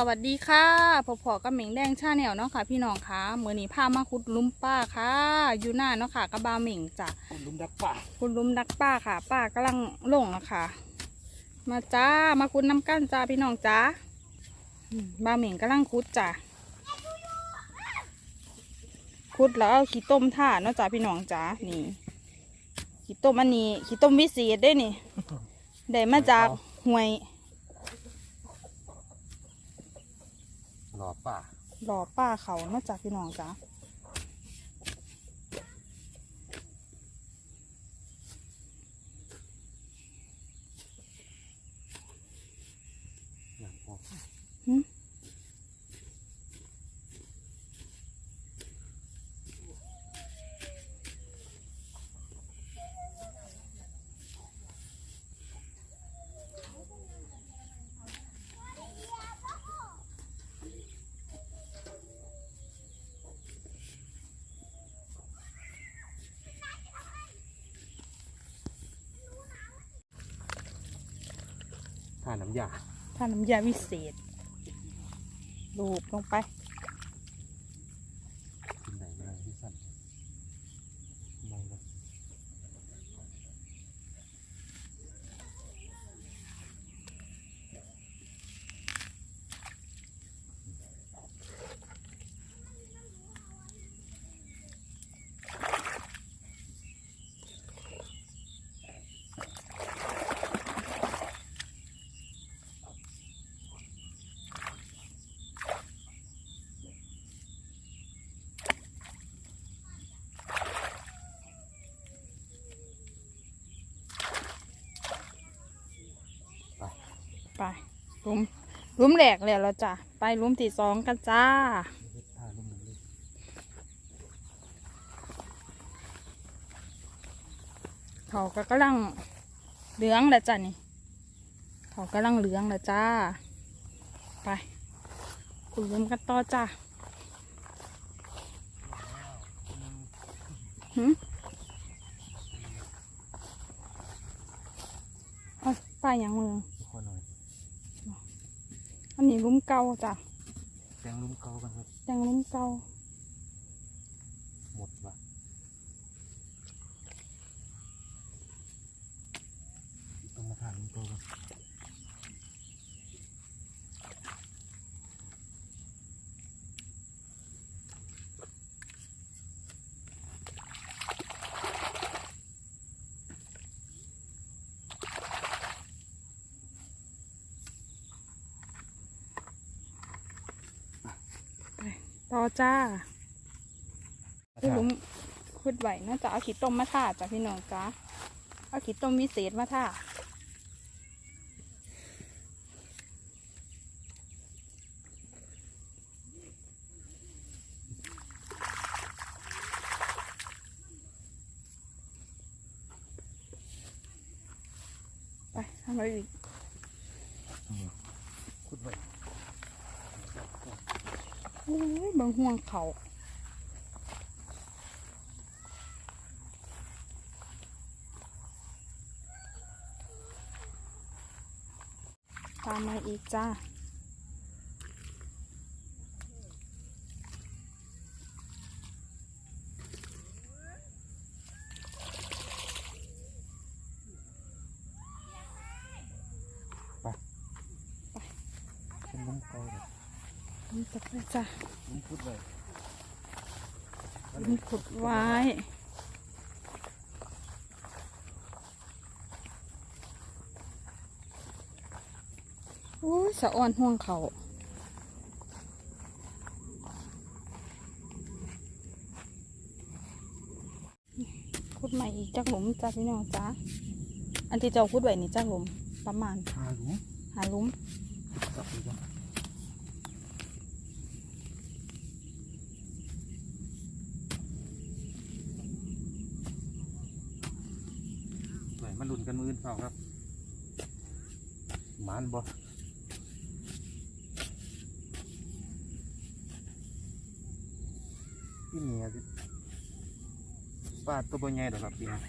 สวัสดีค่ะพอพอกับเหม่งแดงชาแนลเนาะค่ะ พี่น้องคะมือนี้พามาคุดหลุ้มป้าค่ะ อยู่หน้าเนาะค่ะกระบาเหม่งจ้ะคนลุมดักป่าคุณหลุ้มดักป้าค่ะ ป้ากำลังลงแล้วค่ะ มาจ้ามาคุดน้ำกั้นจ้าพี่น้องจ้าอืมบาเหม่งกำลังคุดจ้ะคุดแล้วเอาขี้ต้มท่าเนาะจ้าพี่น้องจ้านี่ขี้ต้มอันนี้ขี้ต้มวิเศษได้นี่ได้มาจากห่วย หล่ อป่าหล่อป้าเขาเนาะจ้าพี่น้องจ้า น้ำยา ถ้าน้ำยาวิเศษลูบลงไป กินไหนไม่ได้ที่สั่นมองเลย ไปลุมลุมแหลกแล้วเราจ้ะไปลุมที่สองกันจ้าเขาก็กำลังเหลืองแล้วจ้ะนี่เขากำลังเหลืองแล้วจ้า ไปคุณลุมกันต่อจ้าหืมเอาไปอย่างมือทุกคนหน่ อยอันนี้หลุมเก่าจ้ะแตงลุ่มเก่ากันครับยังหลุมเก่าหมดว่ะต้องมาท่าลุ่มเก่ากัน อจ้าพี่ผมคุดไหวน่าจะเอาขีดต้มมาท่าจ้ะพี่น้องจ้าเอาขีดต้มวิเศษมาท่าไปทำอะไรอีก คุดไว้ โอ้ยบางห่วงเขาตามมาอีกจ้า เป็นลุ่มเก่าเลย นี่ตะไปจ้า ลุ่มคุดไว้ มัน ขุดไว้ โอ้ยสะอ่อนห่วงเขาขุดใหม่อีกจักหลุมจ้าพี่น้องจ้าอันที่เจ้าขุดไว้นี่จักหลุมประมาณท่าหลุมหาหลุม จับไปก่อนไหลุนกันมือนเปล่าครับหมานบ่พี่เมียสิปลาตัวใหญ่ดอกครับพี่น้อง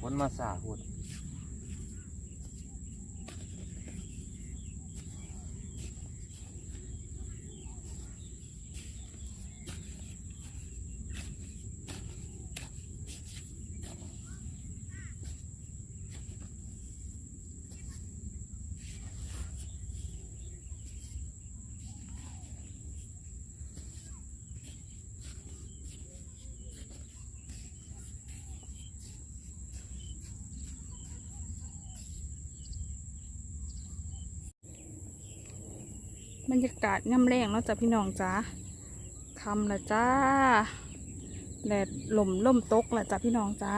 ฝนมาสาหด บรรยากาศย่ำแรงเนาะจ้ะพี่น้องจ้าคำละจ้าแดดหล่มล่มตกละจ้ะพี่น้องจ้า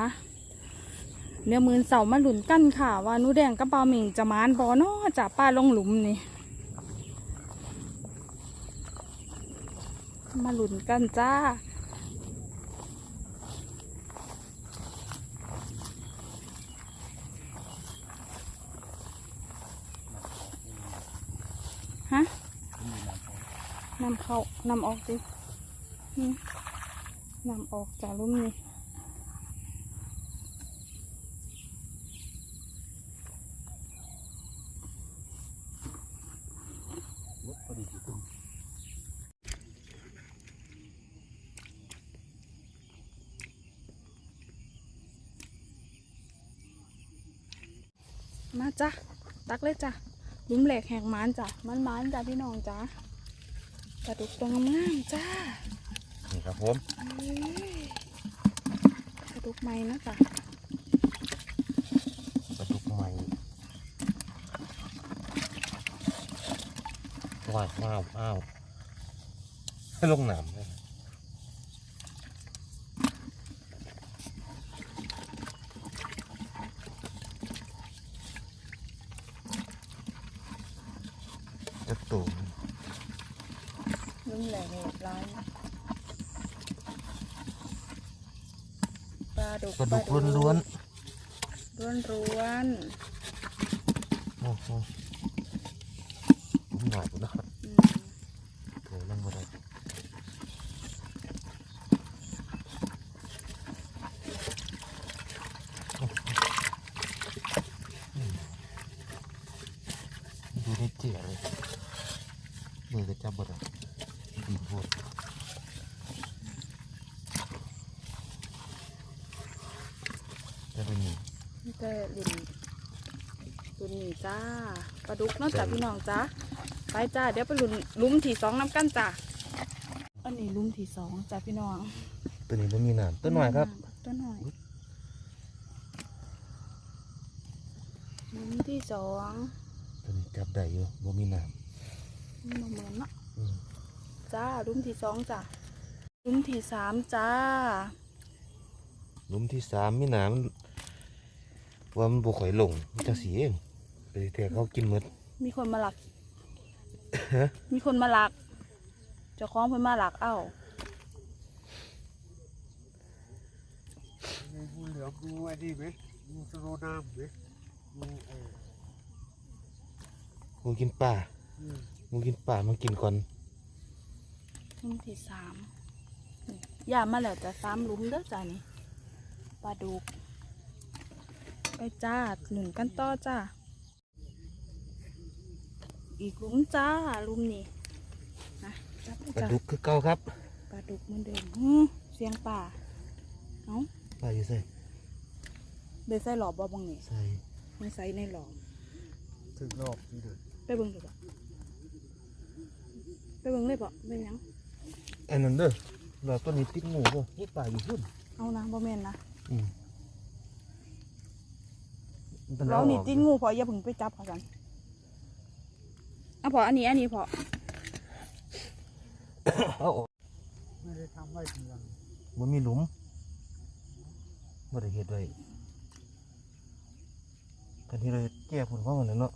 เนื้อมือเสามาหลุนกันค่ะ ว่านูแดงกระเป๋าหมิงจะมานบอเนาะจ้ะป้าลงหลุมนี่มาหลุนกันจ้า ฮะนำ เข้านำออกสิอืมนำออกจากลุ่มนี้มาจ้ะตักเลยจ้ะลุ่มแหลกแหกมานจ้ะมันมานจ้ะพี่น้องจ้ะ กระดุกตรงงามๆจ้า นี่ครับผมเอ้ยกระดุกไม้นะจ้ะปลาดุกใหม่ว้าวว้าวว้าวให้ลงน้ำเลยจะตูม ลุ่มแหลกแหกร้ายปลาดุกปลาดุกล้วนๆล้วนล้วนๆโอ้โหผมหน่อยกูนะๆอืมโถนั่งมาได้ดูได้เจ๋เลยมือก็จับบ่ได้ ดีโพดจะเป็นนี่นี่ก็ลินลุนนี่จ้าปลาดุกเนาะจ้ะพี่น้องจ้าไปจ้าเดี๋ยวไปลุนลุ่มที่สองน้ำกันจ้าอันนี้ลุ่มที่สองจ้าพี่น้องตัวนี้มันมีน้ำตัวหน่อยครับตัวหน่อยลุ่มที่สองตัวนี้จับได้อยู่บ่มีน้มันบ่เหมือนเนาะำอืม จ้าลุ่มที่สองจ้าลุ่มที่สามจ้าหลุมที่สามมีน้ำมันว่ามันบ่ค่อยลงมันจะสีเองไปแต่เขากินหมดมีคนมาหลักฮะมีคนมาหลักเจ้าของเพิ่นมาหลักเอ้างูเหลือมงูไอ้นี่ไหมงูสโนว์น้ำไหมงูเอองูกินป่าอืมงูกินป่ามันกินก่อน ลุ่มที่สามนี่ย่ามาแล้วจ้ะสามหลุมเด้อจ้านี่ปลาดุก ไปจ้าหนุนกันต่อจ้า อีกหลุมจ้าหลุมนี่นะจับเลยปลาจ้าดุกคือเก่าครับปลาดุกเหมือนเดิมหือเสียงป่าเอ้าป่าอยู่ใส่เดินใส่หลอบบ่บังนี่ใส่มันใส่ในหลอบถึงรอบที่เดินไปเบิ่งดูบ่ไปเบิ่งเลยบ่เป็นหยังไอ้นั่นเด้อรอตัวนี้ติดงูบ่นี่ป่าอยู่พุ่นเอานะบ่แม่นนะอืมมันเราอนี่อกติ้นงูพออย่าเพิ่งไปจับเขากันอะพออันนี้อันนี้พอเอาออกไม่ได้ทำไว้ทีหลังมันมีหลุมบ่ได้เฮ็ดไว้กันที่เราแก้ผลของมันน่ะเนาะ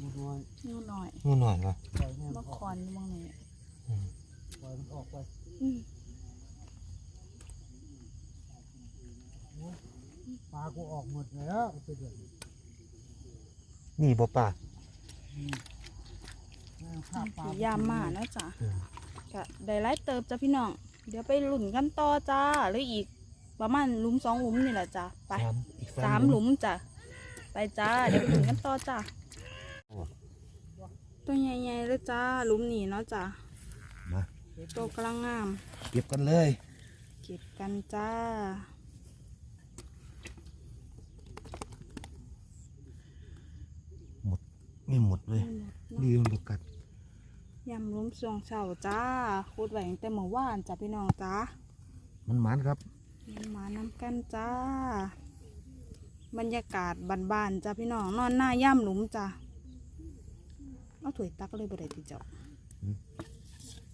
งูน้ อยงูหน่อยงูหน่อยว่ะปล่อยแม่งมาอคอกอนอยู่บังนี่อืมปล่อยมันออกไปอืมปลากูออกหมดแล้วไปเดือดนี่บ่ป่าแม่งฆ่าปลาผียามมานะจ๊ะอืมก็ได้ไล่เติบจ้ะพี่น้อง เดี๋ยวไปหลุนกันต่อจ้าหรืออีก ประมาณหลุมสองหลุมนี่แหละจ้ะไปสามอีกสามหลุมจ้ะไปจ้าเดี๋ยวไปหลุนกันต่อจ้าโอ้ ตัวใหญ่ๆเลยจ้าหลุมนี่เนาะจ้ะมาตัวกำลังงาม เก็บกันเลย เก็บกันจ้าไม่หมดเลยดีมันบกัดยำหลุมสวงเฉาจ้าคูดไว้ตั้งแต่เมื่อวานจ้ะพี่น้องจ้ามันหมานครับมานำกันจ้า บรรยากาศบ้านๆจ้ะพี่น้องนอนหน้าย่ำหลุมจ้ะ เอาถวยตักเลยบ่ได้ติเจ้า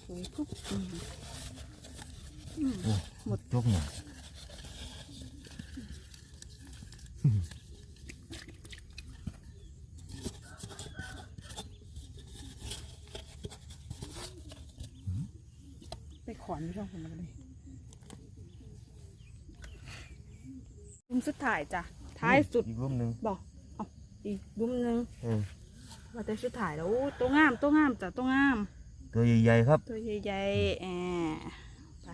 ถวยปุ๊บอืมอืมหมดจกเนี่ยไปขอนไม่ช่องผมเลยหลุมสุดท้ายจ้ะ ท้ายสุดอีกรูปหนึ่งบอกเอาอีกหลุมหนึงเออ ว่าแต่สุดท้ายแล้วอู้ตัวงามตัวงามจ้ะตัวงาม ตัวใหญ่ๆครับ ตัวใหญ่ๆแอบไป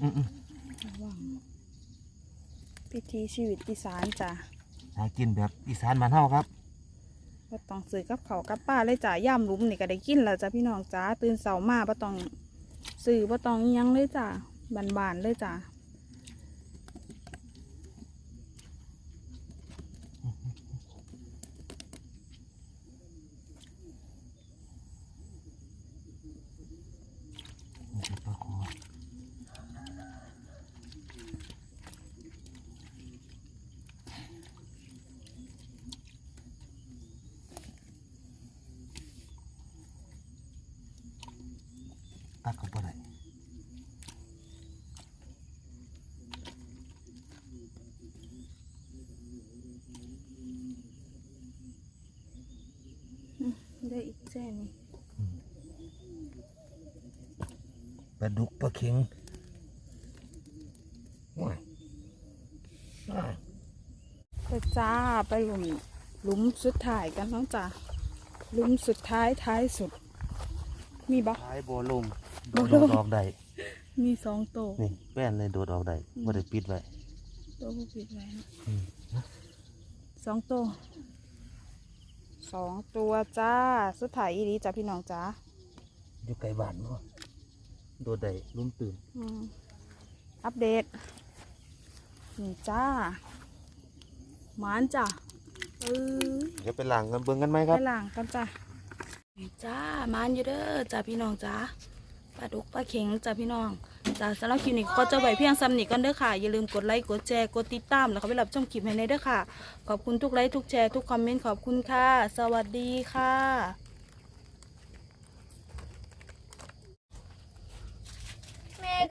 อืมระวังพิธีชีวิตอีสานจ้ะๆหากินแบบอีสานบ้านเฮาครับก็ต้องซื้อกับเขาวกับป้าเลยจ้ะย่ำหลุมนี่ก็ได้กินแล้วจ้ะพี่น้องจ้าตื่นเสามาบ่ต้องซื้อบ่ต้องอิหยังเลยจ้ะบานๆเลยจ้ะ นี่คือปลาคอตัด ก็บ่ได้ได้อีกแค่นี้ปลาดุกปลาเข็งว้ายว้ายไปจ้าไปหลุมหลุมสุดท้ายกันน้องจ้าหลุมสุดท้ายท้ายสุด มีบ่ท้ายบัวลมบัวลมโดดออกได้มีสองโตวนี่แป้นเลยโดดออกได้ไม่ได้ปิดไว้ตัวผู้ปิดไว้นะอืมสองตัวสองตัวจ้า สุดท้ายอีดีจ้าพี่น้องจ้าอยู่ไกลบ้านบ่โดดได้ลุ่มตื่นอืมอัปเดต นี่จ้าหมานจ้าเออเดี๋ยวไปล้างกันเบิ่งกันไหมครับไปล่างกันจ้านี่จ้าหมานอยู่เด้อจ้าพี่น้องจ้าปลาดุกปลาเข็งจ้าพี่น้องจ้าสำหรับคลิปนี้ก็จะไว้เพียงซ้ำนี้กันเด้อค่ะ อย่าลืมกดไลค์ กดแชร์ กดติดตาม แล้วก็ไปรับชมคลิปให้ในเด้อค่ะ ขอบคุณทุกไลค์ ทุกแชร์ ทุกคอมเมนต์ ขอบคุณค่ะ สวัสดีค่ะ